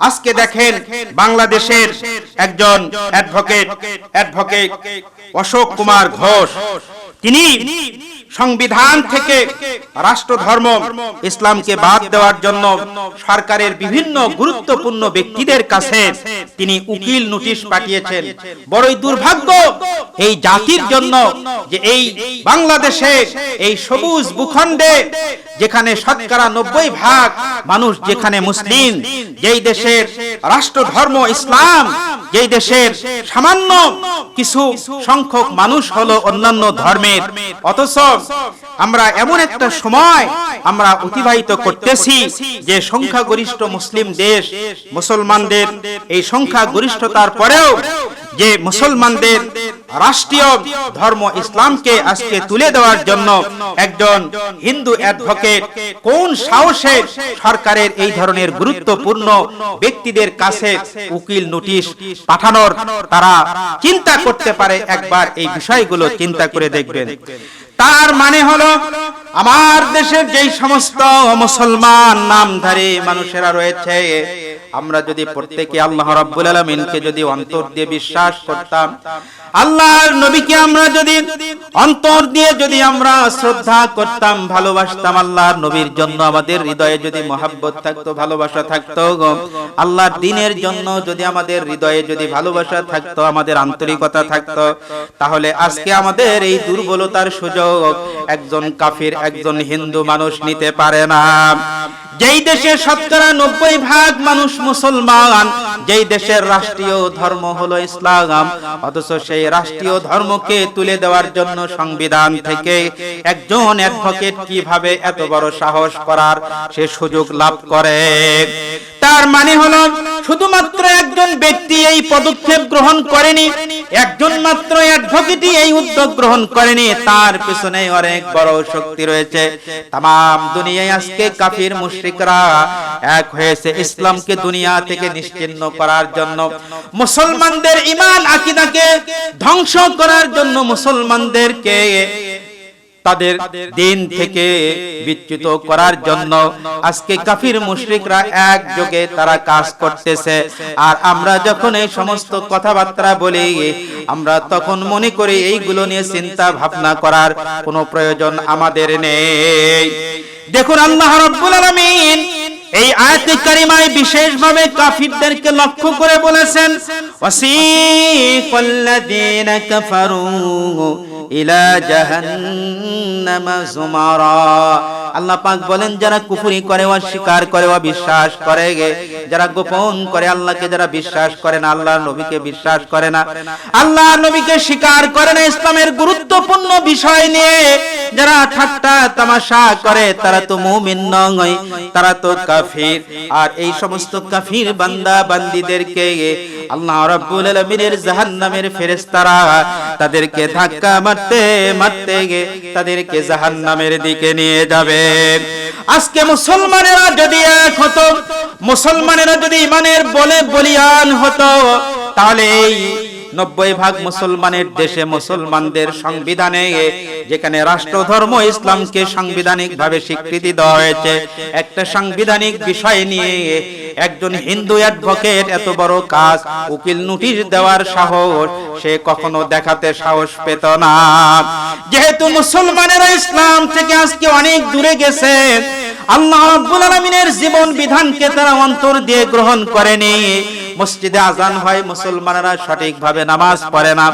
আজকে দেখেন বাংলাদেশের একজন অ্যাডভোকেট অ্যাডভোকেট অশোক কুমার ঘোষ। তিনি সংবিধান থেকে রাষ্ট্রধর্ম ইসলামকে বাদ দেওয়ার জন্য সরকারের বিভিন্ন গুরুত্বপূর্ণ ব্যক্তিদের কাছে তিনি উকিল নোটিশ পাঠিয়েছেন। বড়ই দুর্ভাগ্য এই জাতির জন্য যে এই বাংলাদেশে এই সবুজ ভূখণ্ডে যেখানে শতকরা নব্বই ভাগ মানুষ যেখানে মুসলিম যেই দেশের রাষ্ট্র ধর্ম ইসলাম যেই দেশের সামান্য কিছু সংখ্যক মানুষ হলো অন্যান্য ধর্মের। অথচ আমরা এমন একটা সময় আমরা অতিবাহিত করতেছি যে সংখ্যাগরিষ্ঠ মুসলিম দেশ মুসলমানদের এই সংখ্যা গরিষ্ঠতার পরেও যে মুসলমানদের রাষ্ট্রীয় ধর্ম ইসলামকে আজকে তুলে দেওয়ার জন্য একজন হিন্দু অ্যাডভোকেট কোন সাহসে সরকারের এই ধরনের গুরুত্বপূর্ণ ব্যক্তিদের কাছে উকিল নোটিশ পাঠানোর তারা চিন্তা করতে পারে? একবার এই বিষয়গুলো চিন্তা করে দেখবেন। তার মানে হলো, আমার দেশের যেই সমস্ত মুসলমান নামধারী মানুষেরা রয়েছে আমরা যদি প্রত্যেকে আল্লাহ রাব্বুল আলামিনকে যদি অন্তর দিয়ে বিশ্বাস করতাম আল্লাহর নবীকে আমরা যদি অন্তর দিয়ে যদি আমরা শ্রদ্ধা করতাম ভালোবাসতাম আল্লাহর নবীর জন্য আমাদের হৃদয়ে যদি মহাব্বত থাকতো ভালোবাসা থাকতো আল্লাহর দিনের জন্য যদি আমাদের হৃদয়ে যদি ভালোবাসা থাকতো আমাদের আন্তরিকতা থাকতো তাহলে আজকে আমাদের এই দুর্বলতার সুযোগ একজন কাফির একজন হিন্দু মানুষ নিতে পারে না। যেই দেশের শতকরা নব্বই ভাগ মানুষ মুসলমান, যেই দেশের রাষ্ট্রীয় ধর্ম হলো ইসলাম, অথচ সেই রাষ্ট্রীয় ধর্মকে তুলে দেওয়ার জন্য সংবিধান থেকে একজন অ্যাডভোকেট কীভাবে এত বড় সাহস করার সে সুযোগ লাভ করে? তার মানে হলো, শুধুমাত্র একজন ব্যক্তি এই পদক্ষেপ গ্রহণ করেনি একজন মাত্র অ্যাডভোকেটই এই উদ্যোগ গ্রহণ করেনি, তার পিছনে অনেক বড় শক্তি রয়েছে। তাম দুনিয়ায় আজকে কাফির মুশরিকরা এক হয়েছে ইসলামকে দুনিয়া থেকে নিশ্চিন্ন করার জন্য। মুসলমানদের ইমান আকিদাকে ধ্বংস করার জন্য মুসলমানদেরকে তাদের দিন থেকে বিচ্যুত করার জন্য আজকে কাফির মুশরিকরা একযোগে তারা কাজ করতেছে। আর আমরা যখন এই সমস্ত কথাবার্তা বলি আমরা তখন মনে করি এইগুলো নিয়ে চিন্তা ভাবনা করার কোনো প্রয়োজন আমাদের নেই। দেখুন আল্লাহ রাব্বুল আলামিন এই আয়াতে কারিমায় বিশেষভাবে কাফিরদেরকে লক্ষ্য করে বলেছেন ওয়াসিফাল্লাযীনা কাফারু ইলা জাহান্নামা যুমারা আল্লাহ পাক বলেন, যারা কুফরি করে অস্বীকার করে অবিশ্বাস করে যারা গোপন করে আল্লাহকে, যারা বিশ্বাস করে না, আল্লাহর নবীকে বিশ্বাস করে না। আল্লাহর নবীকে স্বীকার করে না ইসলামের গুরুত্বপূর্ণ বিষয় নিয়ে। যারা ঠাট্টা তামাশা করে, তারা তো মুমিন নয়, তারা তো কাফির। আর এই সমস্ত কাফির বান্দা বান্দিদেরকে আল্লাহ রাব্বুল আলামিনের জাহান্নামের ফেরেশতারা তাদেরকে ধাক্কা মারতে মারতে তাদেরকে জাহান্নামের দিকে নিয়ে যাবে। আজকে মুসলমানেরা যদি এক হতো, মুসলমানেরা যদি ইমানের বলে বলিয়ান হতো, তাহলে এই নব্বই ভাগ মুসলমানের দেশে মুসলমানদের সংবিধানে যেখানে রাষ্ট্র, ধর্ম, ইসলামকে সাংবিধানিক ভাবে স্বীকৃতি দেওয়া হয়েছে, একটা সাংবিধানিক বিষয় নিয়ে একজন হিন্দু অ্যাডভোকেট এত বড় কাজ উকিল নোটিশ দেওয়ার সাহস সে কখনো দেখাতে সাহস পেত না। যেহেতু মুসলমানেরা ইসলাম থেকে আজকে অনেক দূরে গেছে আল্লাহ রাব্বুল আলামিনের জীবন বিধানকে তারা অন্তর দিয়ে গ্রহণ করেনি। মসজিদে আজান হয়, মুসলমানেরা সঠিকভাবে নামাজ পড়ে না।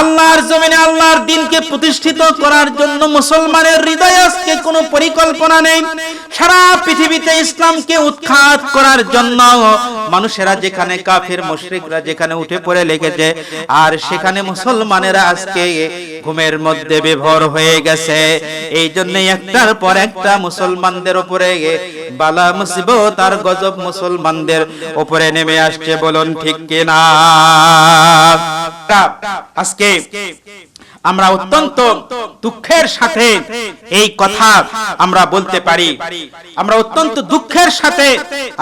আল্লাহর জমিনে আল্লাহর দিনকে প্রতিষ্ঠিত করার জন্য মুসলমানের হৃদয়ে আজকে কোনো পরিকল্পনা নেই। সারা পৃথিবীতে ইসলামকে উৎখাত করার জন্য মানুষেরা যেখানে কাফির, মুশরিকরা যেখানে উঠে পড়ে লেগেছে, আর সেখানে মুসলমানেরা আজকে ঘুমের মধ্যে বিভোর হয়ে গেছে। এই জন্য একটার পর একটা মুসলমানদের উপরে বালা মুসিবত আর গজব মুসলমানদের উপরে নেমে আসছে বলুন ঠিক কিনা? আজকে আমরা অত্যন্ত দুঃখের সাথে এই কথা আমরা বলতে পারি। আমরা অত্যন্ত দুঃখের সাথে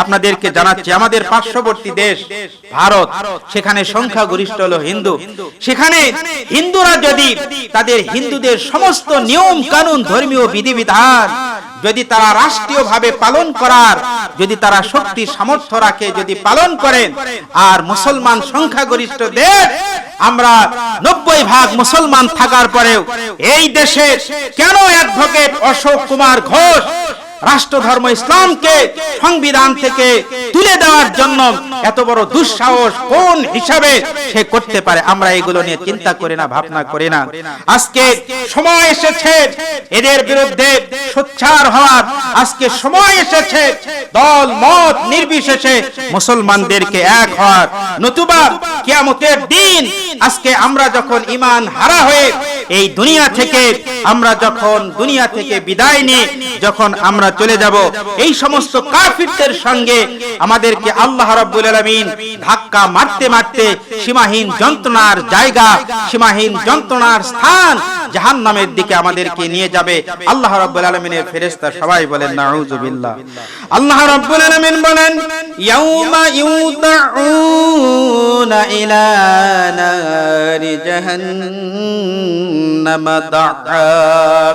আপনাদেরকে জানাচ্ছি আমাদের পার্শ্ববর্তী দেশ ভারত সেখানে সংখ্যা গরিষ্ঠ হলো হিন্দু। সেখানে হিন্দুরা যদি তাদের হিন্দুদের সমস্ত নিয়ম কানুন ধর্মীয় বিধিবিধান যদি তারা রাষ্ট্রীয়ভাবে পালন করার, যদি তারা শক্তি, সামর্থ্য রাখে, যদি পালন করেন, আর মুসলমান সংখ্যাগরিষ্ঠ দেশ, আমরা নব্বই ভাগ মুসলমান থাকার পরেও এই দেশের কেন অ্যাডভোকেট অশোক কুমার ঘোষ রাষ্ট্র ধর্ম ইসলামকে সংবিধান থেকে তুলে দেওয়ার জন্য এত বড় দুঃসাহস কোন হিসাবে সে করতে পারে? আমরা এগুলো নিয়ে চিন্তা করি না, ভাবনা করি না। আজকে সময় এসেছে, এদের বিরুদ্ধে সোচ্চার হওয়ার। আজকে সময় এসেছে, দল, মত নির্বিশেষে মুসলমানদেরকে এক হওয়ার। নতুবা কিয়ামতের দিন, আজকে আমরা যখন ইমান হারা হয়ে এই দুনিয়া থেকে, আমরা যখন দুনিয়া থেকে বিদায় নিয়ে যখন আমরা চলে যাব। এই সমস্ত কাফিরদের সঙ্গে আমাদেরকে আল্লাহ রাব্বুল আলামিন ধাক্কা মারতে মারতে সীমাহীন যন্ত্রণার জায়গা সীমাহীন যন্ত্রণার স্থান জাহান্নামের দিকে আমাদেরকে নিয়ে যাবে। আল্লাহ রাব্বুল আলামিনের ফেরেশতা সবাই বলেন নাউজুবিল্লাহ আল্লাহ রাব্বুল আলামিন বলেন ইয়াউমা ইউদাউনা ইলা নারি জাহান্নাম দাআ।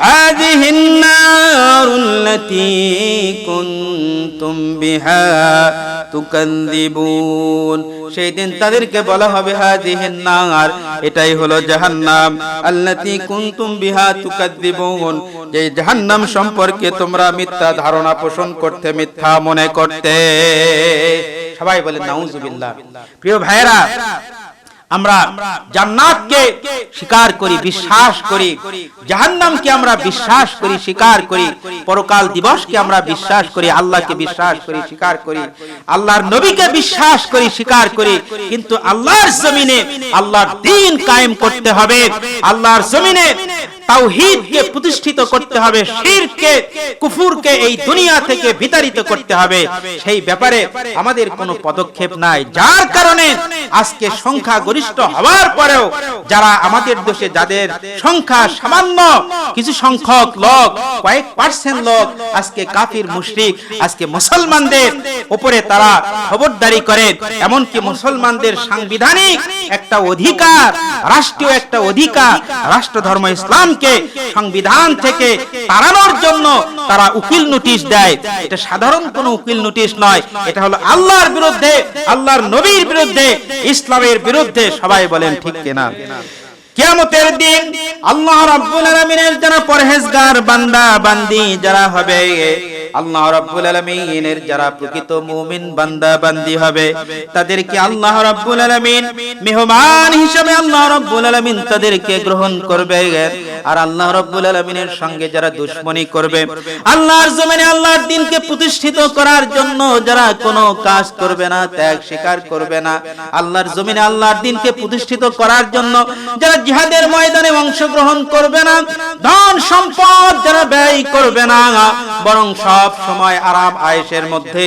هذه النار التي كنتم بها تكذبون সেই দিন তাদেরকে বলা হবে হাদিহিন নার এটাই হলো জাহান্নাম আল্লাতি কুনতুম বিহা তুকাদ্দিবুন যে জাহান্নাম সম্পর্কে তোমরা মিথ্যা ধারণা পোষণ করতে মিথ্যা মনে করতে সবাই বলে নাউজুবিল্লাহ প্রিয় ভাইরা আমরা জান্নাতকে স্বীকার করি বিশ্বাস করি জাহান্নামকে আমরা বিশ্বাস করি স্বীকার করি পরকাল দিবসকে আমরা বিশ্বাস করি আল্লাহকে বিশ্বাস করি স্বীকার করি। আল্লাহর নবীকে বিশ্বাস করি স্বীকার করি। কিন্তু আল্লাহর জমিনে আল্লাহর দিন কায়েম করতে হবে। আল্লাহর জমিনে তাওহীদকে প্রতিষ্ঠিত করতে হবে শিরকে কুফুরকে এই দুনিয়া থেকে বিতাড়িত করতে হবে। সেই ব্যাপারে আমাদের কোনো পদক্ষেপ নাই যার কারণে আজকে সংখ্যা গরিষ্ঠ হওয়ার পরেও যারা আমাদের দেশে যাদের সংখ্যা সামান্য কিছু সংখ্যক লোক কয়েক পার্সেন্ট লোক আজকে কাফির মুশরিক আজকে মুসলমানদের উপরে তারা খবরদারি করে এমনকি মুসলমানদের সাংবিধানিক একটা অধিকার রাষ্ট্রীয় একটা অধিকার রাষ্ট্র ধর্ম ইসলামকে সংবিধান থেকে তাড়ানোর জন্য তারা উকিল নোটিশ দেয়। এটা সাধারণ কোনো উকিল নোটিশ নয়। এটা হলো আল্লাহর বিরুদ্ধে, আল্লাহর নবীর বিরুদ্ধে, ইসলামের বিরুদ্ধে সবাই বলেন ঠিক কিনা। কিয়ামতের দিন আল্লাহ রাব্বুল আলামিনের যারা পরহেজগার, বান্দা, বান্দি যারা হবে, আল্লাহ রাব্বুল আলামিনের যারা প্রকৃত মুমিন, বান্দা, বান্দি হবে, তাদেরকে আল্লাহ রাব্বুল আলামিন মেহমান হিসেবে আল্লাহ রাব্বুল আলামিন তাদেরকে গ্রহণ করবে। আর আল্লাহ রাব্বুল আলামিনের সঙ্গে যারা দুশমনী করবে, আল্লাহর জমিনে আল্লাহর দিনকে প্রতিষ্ঠিত করার জন্য যারা কোনো কাজ করবে না, ত্যাগ স্বীকার করবে না, আল্লাহর জমিনে আল্লাহর দিনকে প্রতিষ্ঠিত করার জন্য যারা জিহাদের ময়দানে অংশগ্রহণ করবে না, ধন সম্পদ যারা ব্যয় করবে না, বরং সব সময় আরাম আয়েশের মধ্যে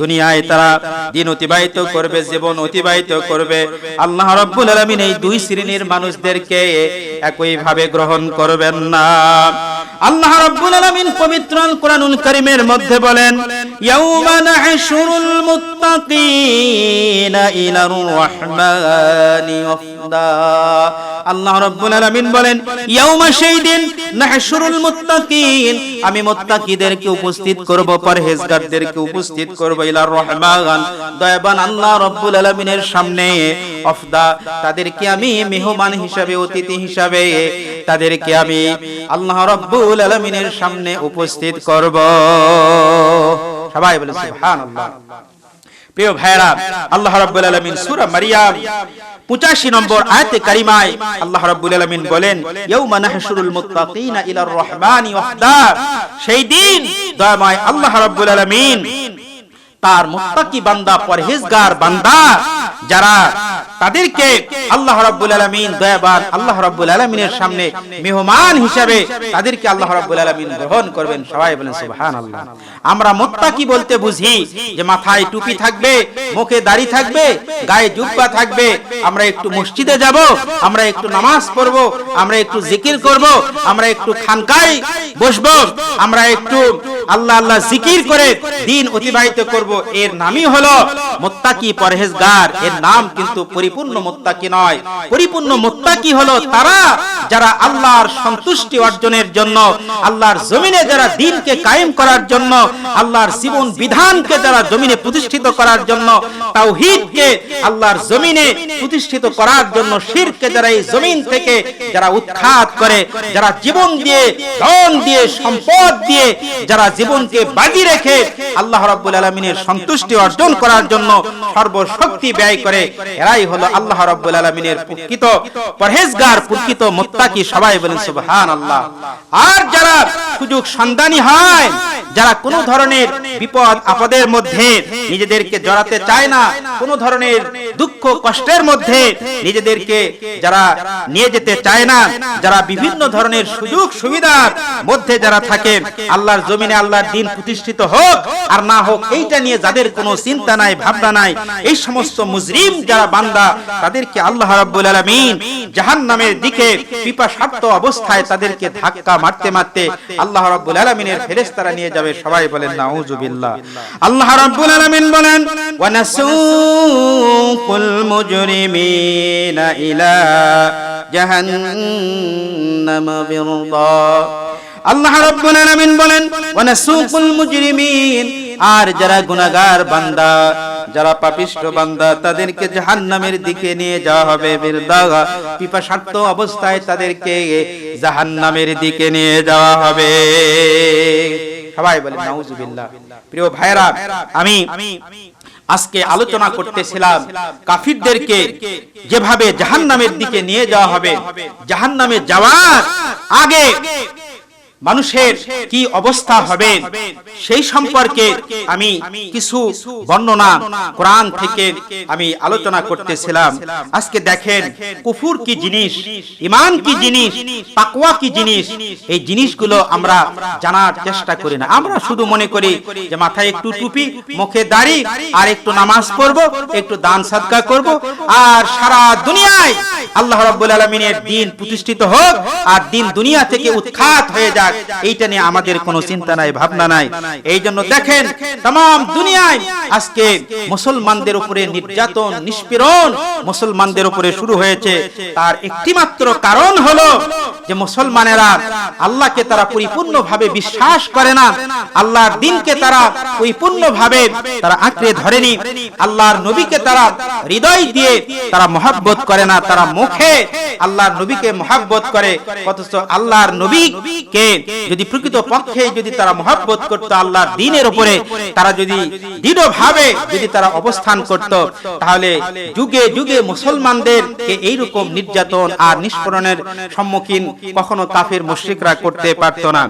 দুনিয়ায় তারা দিন অতিবাহিত করবে, জীবন অতিবাহিত করবে। আল্লাহ রাব্বুল আলামিন এই দুই শ্রেণির মানুষদেরকে একই ভাবে গ্রহণ করবেন না। আল্লাহ রাব্বুল আলামিন পবিত্র কোরআনুল কারীমের মধ্যে বলেন ইয়াউমা নাহশুরুল মুত্তাকিনা ইলার রহমানি ওয়াফদা আল্লাহ রাব্বুল আলামিন বলেন ইয়াউমা সেই দিন নাহশুরুল আমি মুত্তাকিদেরকে উপস্থিত করব, পরহেজগারদেরকে উপস্থিত করব ইলার রহমান। দয়াবান আল্লাহ রাব্বুল আলামিনের সামনে অফদা। তাদেরকে আমি মেহমান হিসাবে, অতিথি হিসাবে তাদেরকে আমি আল্লাহ রাব্বুল আলামিনের সামনে উপস্থিত করব। সবাই বলে সুবহানাল্লাহ। প্রিয় ভাইরা আল্লাহ রাব্বুল আলামিন সূরা মারিয়াম 85 নম্বর আয়াতে কারিমায় আল্লাহ রাব্বুল আলামিন বলেন ইয়াউমা নাহশুরুল মুত্তাকিনা ইলার রহমানি ওয়াহদা। সেই দিন দয়াময় আল্লাহ রাব্বুল আলামিন তার মুত্তাকি বান্দা পরহেজগার বান্দা যারা তাদেরকে আল্লাহ রাব্বুল আলামিন দয়াবান আল্লাহ রাব্বুল আলামিনের সামনে মেহমান হিসাবে তাদেরকে আল্লাহ রাব্বুল আলামিন গ্রহণ করবেন। সবাই বলেন, সুবহানাল্লাহ। আমরা মুত্তাকি বলতে বুঝি যে মাথায় টুপি থাকবে, মুখে দাড়ি থাকবে, গায়ে জুব্বা থাকবে। আমরা একটু মসজিদে যাব, আমরা একটু নামাজ পড়ব, আমরা একটু জিকির করব, আমরা একটু খানকায় বসবো, আমরা একটু আল্লাহ আল্লাহ জিকির করে দিন অতিবাহিত করব। এর নামই হলো মোত্তাকি পরহেজগার। এর নাম কিন্তু পরিপূর্ণ মোত্তাকি নয়। পরিপূর্ণ মোত্তাকি হলো তারা যারা আল্লাহর সন্তুষ্টি অর্জনের জন্য আল্লাহর জমিনে যারা দিনকে কায়েম করার জন্য আল্লাহর জীবন বিধানকে যারা জমিনে প্রতিষ্ঠিত করার জন্য তাওহীদকে আল্লাহর জমিনে প্রতিষ্ঠিত করার জন্য শিরকে যারা এই জমিন থেকে যারা উৎখাত করে যারা জীবন দিয়ে ধন দিয়ে সম্পদ দিয়ে যারা জীবনকে বাজি রেখে আল্লাহ রাব্বুল আলামিনের সন্তুষ্টি অর্জন করার জন্য সর্বশক্তি ব্যয় করে। এরাই হলো আল্লাহ রাব্বুল আলামিনের প্রকৃত পরহেজগার, প্রকৃত মুত্তাকি সবাই বলেন সুবহানাল্লাহ। আর যারা সুযোগ সন্ধানী হয় যারা কোনো ধরনের বিপদ আপদের মধ্যে নিজেদেরকে জড়াতে চায় না কোনো ধরনের দুঃখ কষ্টের মধ্যে নিজেদেরকে যারা নিয়ে যেতে চায় না যারা বিভিন্ন ধরনের সুযোগ সুবিধার মধ্যে যারা থাকে আল্লাহর জমিনে আল্লাহর দিন প্রতিষ্ঠিত হোক আর না হোক এইটা নিয়ে যাদের কোনো চিন্তা নাই ভাবনা নাই এই সমস্ত মুজরিম যারা বান্দা তাদেরকে আল্লাহ রাব্বুল আলামিন জাহান্নামের দিকে পিপাসার্থ অবস্থায় তাদেরকে ধাক্কা মারতে মারতে আল্লাহ রাব্বুল আলামিনের ফেরেশতারা নিয়ে যাবে সবাই বলেন নাউজুবিল্লাহ আল্লাহ রাব্বুল আলামিন বলেন ওয়া নাসুকুল মুজরিমিনা ইলা জাহান্নাম বিরদা। আল্লাহ রাব্বুল আলামিন বলেন ওয়া নাসুকুল মুজরিমিন। আর যারা গুনাহগার বান্দা যারা পাপিষ্ট বান্দা তাদেরকে জাহান্নামের দিকে নিয়ে যাওয়া হবে বিরদাগা পিপাসার্থ অবস্থায় তাদেরকে জাহান্নামের দিকে নিয়ে যাওয়া হবে। সবাই বলে নাউজুবিল্লাহ। প্রিয় ভাইরা আমি আজকে আলোচনা করতেছিলাম কাফিরদেরকে যেভাবে জাহান্নামের দিকে নিয়ে যাওয়া হবে, জাহান্নামে যাওয়ার আগে মানুষের কি অবস্থা হবে সেই সম্পর্কে আমি কিছু বর্ণনা কোরআন থেকে আমি আলোচনা করতেছিলাম। আজকে দেখেন কুফুর কি জিনিস ইমান কি জিনিস তাকওয়া কি জিনিস এই জিনিসগুলো আমরা জানার চেষ্টা করি না। আমরা শুধু মনে করি যে মাথায় একটু টুপি মুখে দাড়ি আর একটু নামাজ পড়ব একটু দান সাদকা করব আর সারা দুনিয়ায় আল্লাহ রাব্বুল আলামিনের দিন প্রতিষ্ঠিত হোক আর দিন দুনিয়া থেকে উৎখাত হয়ে যাক, এইটা নিয়ে আমাদের কোনো চিন্তা নাই, ভাবনা নাই। এই জন্য দেখেন, তাম, দুনিয়ায় আজকে মুসলমানদের উপরে নির্যাতন, নিষ্পীড়ন মুসলমানদের উপরে শুরু হয়েছে। তার একটি মাত্র কারণ হলো যে মুসলমানেরা আল্লাহকে তারা পরিপূর্ণভাবে বিশ্বাস করে না, আল্লাহর দিনকে তারা পরিপূর্ণভাবে তারা আঁকড়ে ধরেনি, আল্লাহর নবীকে তারা হৃদয় দিয়ে তারা মহাব্বত করে না, তারা মুখে আল্লাহর নবীকে মহাব্বত করে, অথচ আল্লাহর নবীকে যদি প্রকৃত পক্ষে যদি তারা মহাব্বত করত আল্লাহর দিনের উপরে, তারা যদি দৃঢ়ভাবে যদি তারা অবস্থান করত, তাহলে যুগে যুগে মুসলমানদেরকে এইরকম নির্যাতন আর নিষ্পরণের সম্মুখীন কখনো কাফের মুশরিকরা করতে পারত না।